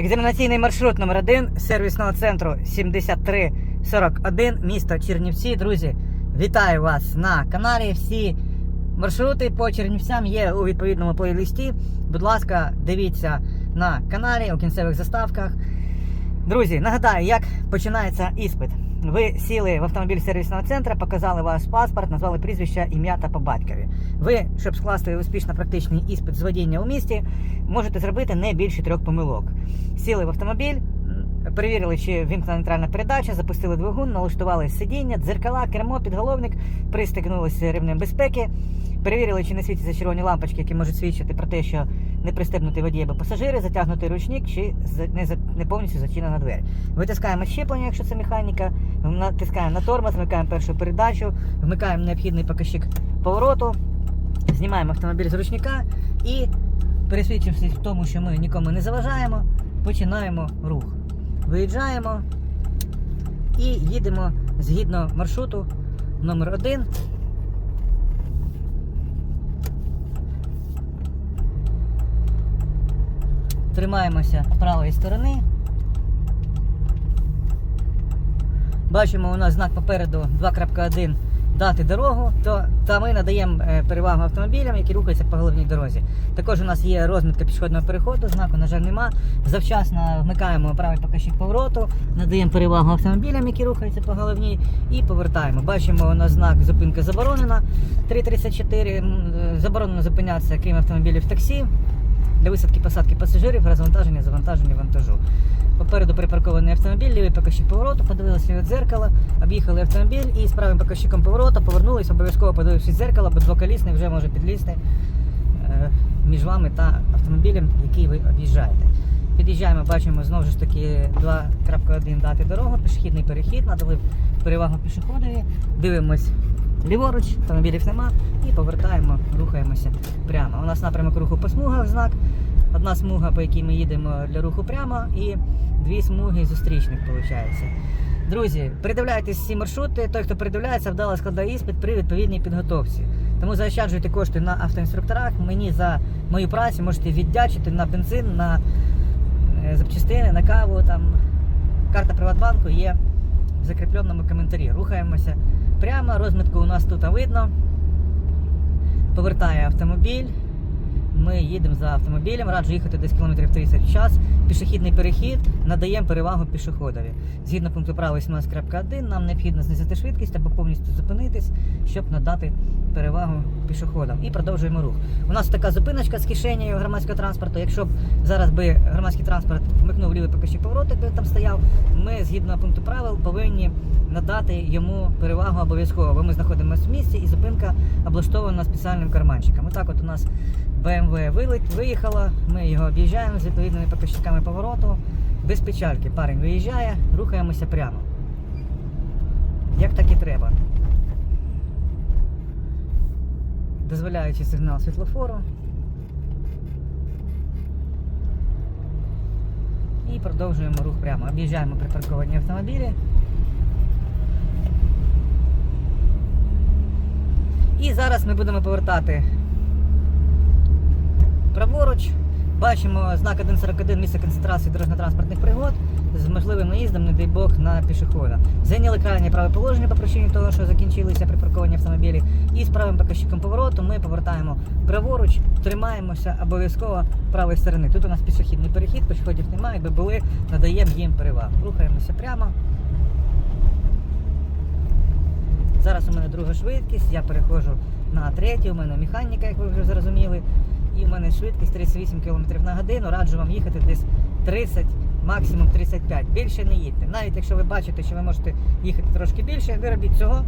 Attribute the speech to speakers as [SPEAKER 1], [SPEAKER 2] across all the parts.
[SPEAKER 1] Екзаменаційний маршрут номер 1 сервісного центру 7341, місто Чернівці. Друзі, вітаю вас на каналі. Всі маршрути по Чернівцям є у відповідному плейлисті. Будь ласка, дивіться на каналі у кінцевих заставках. Друзі, нагадаю, як починається іспит. Ви сіли в автомобіль сервісного центру, показали ваш паспорт, назвали прізвище, ім'я та по батькові. Ви, щоб скласти успішно практичний іспит з водіння у місті, можете зробити не більше трьох помилок. Сіли в автомобіль, перевірили, чи вімкнена нейтральна передача, запустили двигун, налаштували сидіння, дзеркала, кермо, підголовник, пристегнулися ремнем безпеки, перевірили, чи не світяться червоні лампочки, які можуть свідчити про те, що не пристебнутий водій або пасажири, затягнутий ручник чи не повністю зачинена двері. Витискаємо щеплення, якщо це механіка, натискаємо на тормоз, вмикаємо першу передачу, вмикаємо необхідний показчик повороту, знімаємо автомобіль з ручника і, пересвідчившись в тому, що ми нікому не заважаємо, починаємо рух. Виїжджаємо і їдемо згідно маршруту номер 1 Тримаємося правої сторони. Бачимо, у нас знак попереду 2.1 дати дорогу, то та ми надаємо е, перевагу автомобілям, які рухаються по головній дорозі. Також у нас є розмітка пішохідного переходу, знаку, на жаль, нема. Завчасно вмикаємо правий показчик повороту, надаємо перевагу автомобілям, які рухаються по головній, і повертаємо. Бачимо, у нас знак зупинка заборонена 3.34. Е, Заборонено зупинятися, крім автомобілів таксі для висадки посадки пасажирів, розвантаження, завантаження вантажу. Попереду припаркований автомобіль, лівий показчик повороту, подивилися від дзеркала, об'їхали автомобіль і з правим показчиком повороту повернулись, обов'язково подивившись дзеркало, бо двоколісний вже може підлізти е, між вами та автомобілем, який ви об'їжджаєте. Під'їжджаємо, бачимо знову ж таки 2.1 дати дорогу, пішохідний перехід, надали перевагу пішоходові, дивимось ліворуч, автомобілів нема і повертаємо, рухаємося прямо. У нас напрямок руху по смугах знак. Одна смуга, по якій ми їдемо для руху прямо, і дві смуги зустрічних, виходить. Друзі, передивляйтесь всі маршрути. Той, хто передивляється, вдало складає іспит при відповідній підготовці. Тому заощаджуйте кошти на автоінструкторах. Мені за мою працю можете віддячити на бензин, на е, запчастини, на каву. Там карта Приватбанку є в закріпленому коментарі. Рухаємося прямо. Розмітку у нас тут видно. Повертає автомобіль. Ми їдемо за автомобілем, раджу їхати десь кілометрів 30 в час. Пішохідний перехід надаємо перевагу пішоходові. Згідно пункту права 18.1, нам необхідно знизити швидкість або повністю зупинитись, щоб надати перевагу пішоходам. І продовжуємо рух. У нас така зупиночка з кишенею громадського транспорту. Якщо б зараз би громадський транспорт вмикнув лівий показчик повороту, якби він там стояв, ми згідно пункту правил повинні надати йому перевагу обов'язково, бо ми знаходимося в місці і зупинка облаштована спеціальним карманчиком. Отак от у нас BMW вилет, виїхала, ми його об'їжджаємо з відповідними показчиками повороту. Без печальки парень виїжджає, рухаємося прямо. Як так і треба. Дозволяючи сигнал світлофору. І продовжуємо рух прямо. Об'їжджаємо припарковані автомобілі. І зараз ми будемо повертати праворуч. Бачимо знак 1.41 місце концентрації дорожньо-транспортних пригод з можливим наїздом, не дай Бог, на пішохода. Зайняли крайнє праве положення по причині того, що закінчилися припарковані автомобілі. І з правим показчиком повороту ми повертаємо праворуч, тримаємося обов'язково правої сторони. Тут у нас пішохідний перехід, пішоходів немає, якби були, надаємо їм перевагу. Рухаємося прямо. Зараз у мене друга швидкість, я переходжу на третю, у мене механіка, як ви вже зрозуміли. І в мене швидкість 38 км на годину. Раджу вам їхати десь 30, максимум 35. Більше не їдьте. Навіть якщо ви бачите, що ви можете їхати трошки більше, ви робіть цього,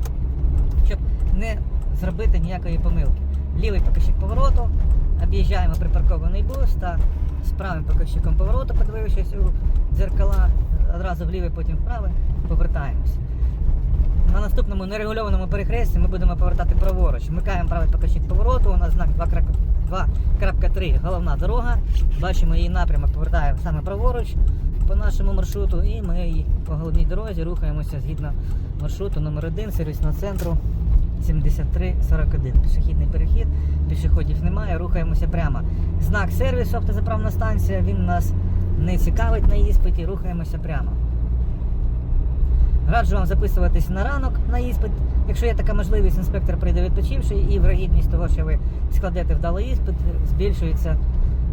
[SPEAKER 1] щоб не зробити ніякої помилки. Лівий показчик повороту, об'їжджаємо припаркований бус та з правим показчиком повороту, подивившись у дзеркала, одразу влівий, потім вправо, повертаємось. На наступному нерегульованому перехресті ми будемо повертати праворуч. Вмикаємо правий показчик повороту. У нас знак 2.3 головна дорога. Бачимо її напрямок, повертаємо саме праворуч по нашому маршруту. І ми по головній дорозі рухаємося згідно маршруту номер 1 сервісного центру 7341. Пішохідний перехід, пішоходів немає, рухаємося прямо. Знак сервісу автозаправна станція. Він нас не цікавить на іспиті, рухаємося прямо. Раджу вам записуватись на ранок на іспит. Якщо є така можливість, інспектор прийде відпочивши, і вирогідність того, що ви складете вдалий іспит, збільшується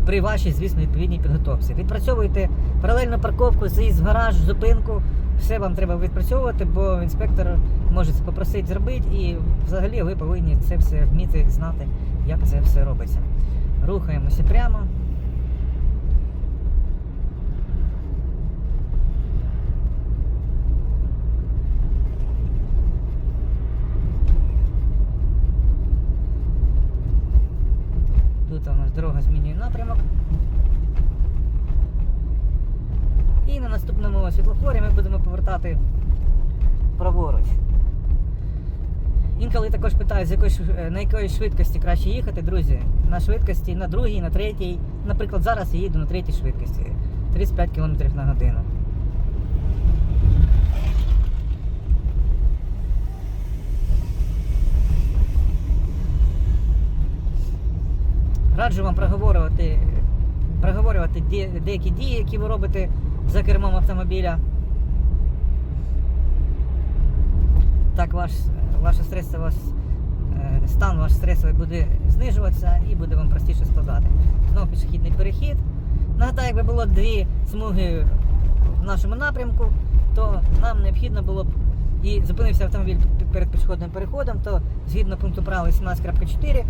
[SPEAKER 1] при вашій, звісно, відповідній підготовці. Відпрацьовуйте паралельно парковку, заїзд в гараж, зупинку. Все вам треба відпрацьовувати, бо інспектор може попросити зробити, і взагалі ви повинні це все вміти знати, як це все робиться. Рухаємося прямо. Тут у нас дорога змінює напрямок. І на наступному світлофорі ми будемо повертати праворуч. Інколи також питають, з якої, е, на якої швидкості краще їхати, друзі. На швидкості на другій, на третій. Наприклад, зараз я їду на третій швидкості 35 км на годину. Раджу вам проговорювати, проговорювати деякі дії, які ви робите за кермом автомобіля. Так ваш, ваша стресова с- е, стан ваш стресовий буде знижуватися і буде вам простіше складати. Знову пішохідний перехід. Нагадаю, якби було дві смуги в нашому напрямку, то нам необхідно було б і зупинився автомобіль перед пішохідним переходом, то згідно пункту правил 17.4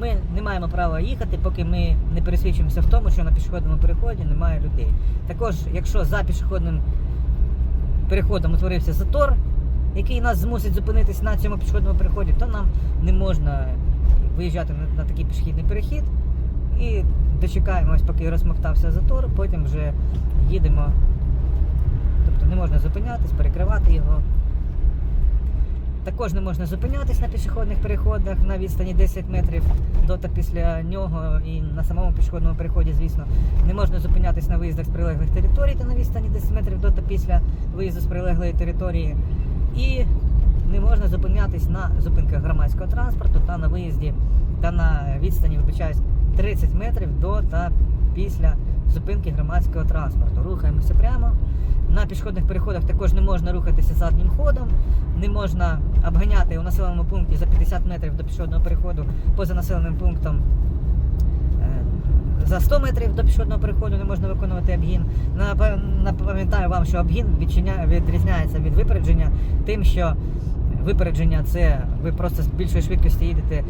[SPEAKER 1] ми не маємо права їхати, поки ми не пересвідчимося в тому, що на пішохідному переході немає людей. Також, якщо за пішохідним переходом утворився затор, який нас змусить зупинитись на цьому пішохідному переході, то нам не можна виїжджати на, на такий пішохідний перехід і дочекаємось, поки розмоктався затор, потім вже їдемо. Тобто не можна зупинятись, перекривати його. Також не можна зупинятись на пішохідних переходах на відстані 10 метрів до та після нього і на самому пішохідному переході, звісно. Не можна зупинятись на виїздах з прилеглих територій та на відстані 10 метрів до та після виїзду з прилеглої території. І не можна зупинятись на зупинках громадського транспорту та на виїзді та на відстані, вибачаюсь, 30 метрів до та після зупинки громадського транспорту. Рухаємося прямо. На пішохідних переходах також не можна рухатися заднім ходом, не можна обганяти у населеному пункті за 50 метрів до пішохідного переходу поза населеним пунктом. е, За 100 метрів до пішохідного переходу не можна виконувати обгін. Напам'ятаю вам, що обгін відрізняється від випередження тим, що випередження це ви просто з більшої швидкості їдете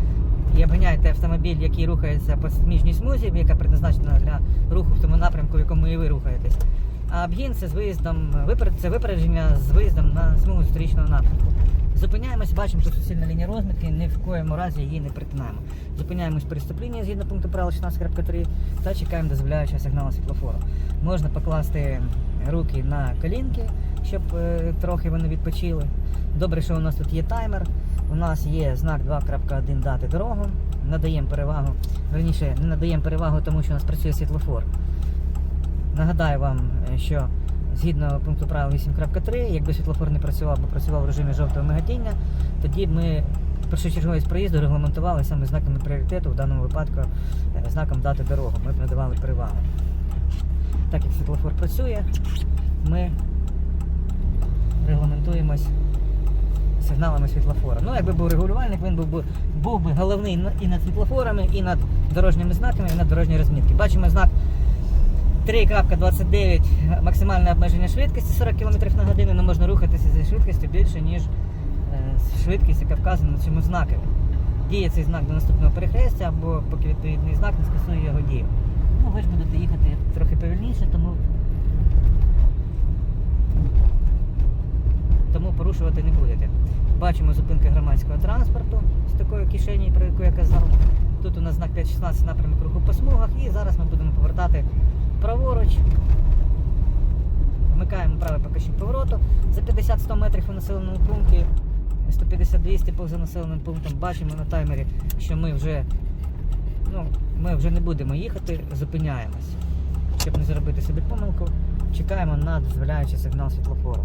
[SPEAKER 1] і обганяєте автомобіль, який рухається по сміжній смузі, яка предназначена для руху в тому напрямку, в якому і ви рухаєтесь. А обгін це з виїздом, це випередження з виїздом на смугу зустрічного напрямку. Зупиняємось, бачимо, що суцільна лінія розмітки, ні в коєму разі її не перетинаємо. Зупиняємось при стоп-лінії згідно пункту правил 16.3 та чекаємо дозволяючого сигналу світлофору. Можна покласти руки на колінки, щоб е, трохи вони відпочили. Добре, що у нас тут є таймер. У нас є знак 2.1 дати дорогу. Надаємо перевагу. Верніше, не надаємо перевагу, тому що у нас працює світлофор. Нагадаю вам, е, що згідно пункту правил 8.3, якби світлофор не працював, бо працював в режимі жовтого мигатіння, тоді ми першочерговість проїзду регламентували саме знаками пріоритету, в даному випадку е, знаком дати дорогу. Ми б надавали перевагу. Так як світлофор працює, ми регламентуємось сигналами світлофора. Ну, якби був регулювальник, він був би, був би головний і над світлофорами, і над дорожніми знаками, і над дорожньої розмітки. Бачимо знак 3.29 максимальне обмеження швидкості 40 км на годину, не можна рухатися зі швидкістю більше, ніж е, швидкість, яка вказана на цьому знакові. Діє цей знак до наступного перехрестя, або поки відповідний знак не скасує його дію. Ну, ви ж будете їхати трохи повільніше, тому, тому порушувати не будете. Бачимо зупинки громадського транспорту з такою кишені, про яку я казав. Тут у нас знак 5.16 напрямок руху по смугах, і зараз ми будемо повертати праворуч. Вмикаємо правий покажчик повороту. За 50-100 метрів у населеному пункті 150-200 поза населеним пунктом бачимо на таймері, що ми вже, ну, ми вже не будемо їхати, зупиняємось. Щоб не зробити собі помилку, чекаємо на дозволяючий сигнал світлофору.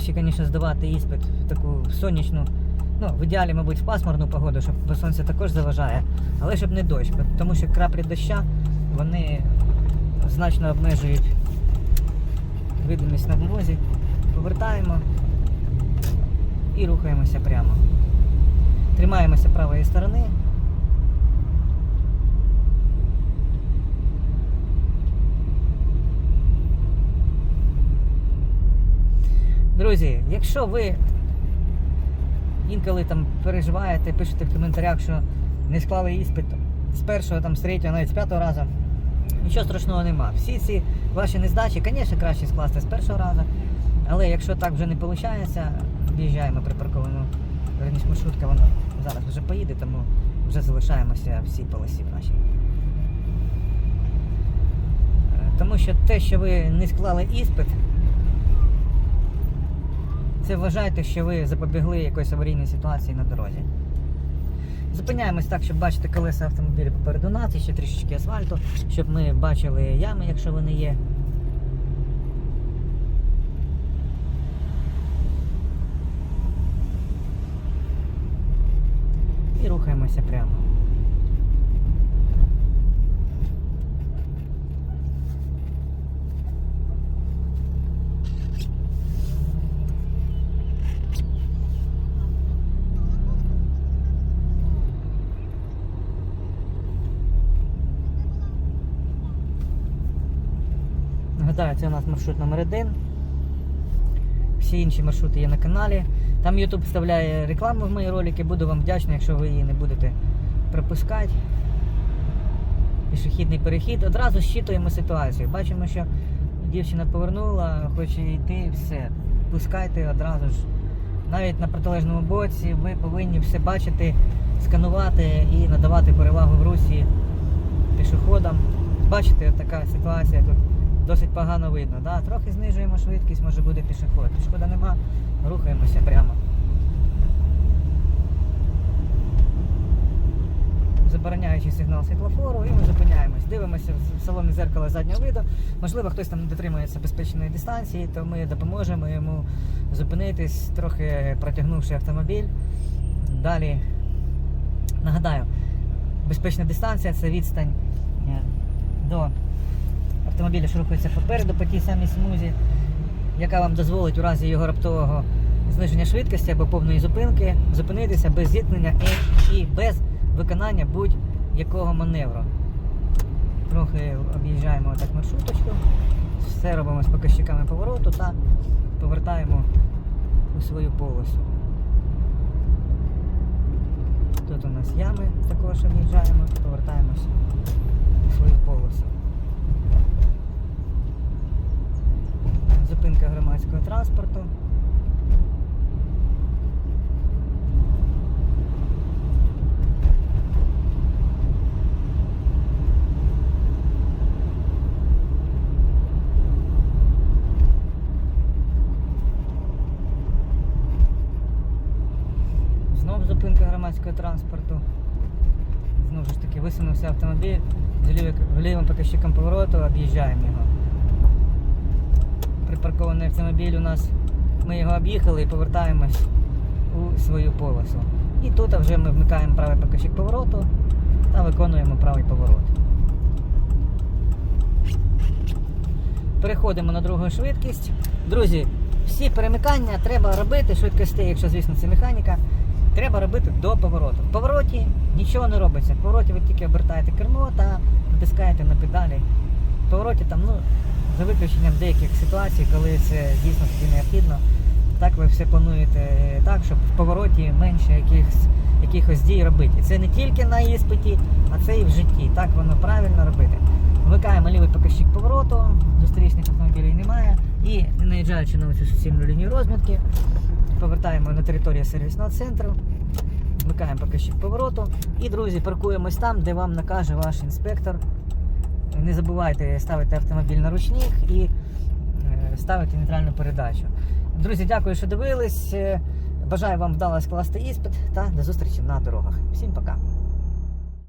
[SPEAKER 1] Краще, звісно, здавати іспит в таку сонячну, ну, в ідеалі, мабуть, в пасмурну погоду, щоб бо сонце також заважає, але щоб не дощ, тому що краплі доща вони значно обмежують видимість на дорозі. Повертаємо і рухаємося прямо. Тримаємося правої сторони. Друзі, якщо ви інколи там переживаєте, пишете в коментарях, що не склали іспит з першого, там, з третього, навіть з п'ятого разу, нічого страшного нема. Всі ці ваші нездачі, звісно, краще скласти з першого разу, але якщо так вже не виходить, об'їжджаємо припарковану верніше маршрутка, вона зараз вже поїде, тому вже залишаємося в цій полосі нашій. Е, Тому що те, що ви не склали іспит, це вважайте, що ви запобігли якоїсь аварійній ситуації на дорозі. Зупиняємось так, щоб бачити колеса автомобіля попереду нас, і ще трішечки асфальту, щоб ми бачили ями, якщо вони є. І рухаємося прямо. Нагадаю, це у нас маршрут номер один. Всі інші маршрути є на каналі. Там YouTube вставляє рекламу в мої ролики. Буду вам вдячний, якщо ви її не будете пропускати. Пішохідний перехід. Одразу щитуємо ситуацію. Бачимо, що дівчина повернула, хоче йти, все. Пускайте одразу ж. Навіть на протилежному боці ви повинні все бачити, сканувати і надавати перевагу в русі пішоходам. Бачите, така ситуація тут досить погано видно. Да? Трохи знижуємо швидкість, може буде пішоход. Пішохода нема, рухаємося прямо. Забороняючи сигнал світлофору, і ми зупиняємось. Дивимося в салони зеркала заднього виду. Можливо, хтось там не дотримується безпечної дистанції, то ми допоможемо йому зупинитись, трохи протягнувши автомобіль. Далі нагадаю, безпечна дистанція це відстань е, до автомобіля, що рухається попереду по тій самій смузі, яка вам дозволить у разі його раптового зниження швидкості або повної зупинки зупинитися без зіткнення і, і без виконання будь-якого маневру. Трохи об'їжджаємо так маршруточку, все робимо з показчиками повороту та повертаємо у свою полосу. Тут у нас ями також об'їжджаємо, повертаємось у свою полосу. Зупинка громадського транспорту. Знов зупинка громадського транспорту. Знову ж таки висунувся автомобіль з лівим показчиком повороту, об'їжджаємо його. Припаркований автомобіль у нас, ми його об'їхали і повертаємось у свою полосу. І тут вже ми вмикаємо правий показчик повороту та виконуємо правий поворот. Переходимо на другу швидкість. Друзі, всі перемикання треба робити, швидкості, якщо, звісно, це механіка, треба робити до повороту. В повороті нічого не робиться. В повороті ви тільки обертаєте кермо та натискаєте на педалі. В повороті там, ну, за виключенням деяких ситуацій, коли це дійсно тоді необхідно, так ви все плануєте так, щоб в повороті менше якихось, якихось дій робити. І це не тільки на іспиті, а це і в житті. Так воно правильно робити. Вмикаємо лівий показчик повороту, зустрічних автомобілів немає. І не наїжджаючи на цю суцільну лінію розмітки, повертаємо на територію сервісного центру, вмикаємо показчик повороту. І, друзі, паркуємось там, де вам накаже ваш інспектор. Не забувайте ставити автомобіль на ручник і е, ставити нейтральну передачу. Друзі, дякую, що дивились. Е, Бажаю вам вдало скласти іспит та до зустрічі на дорогах. Всім пока!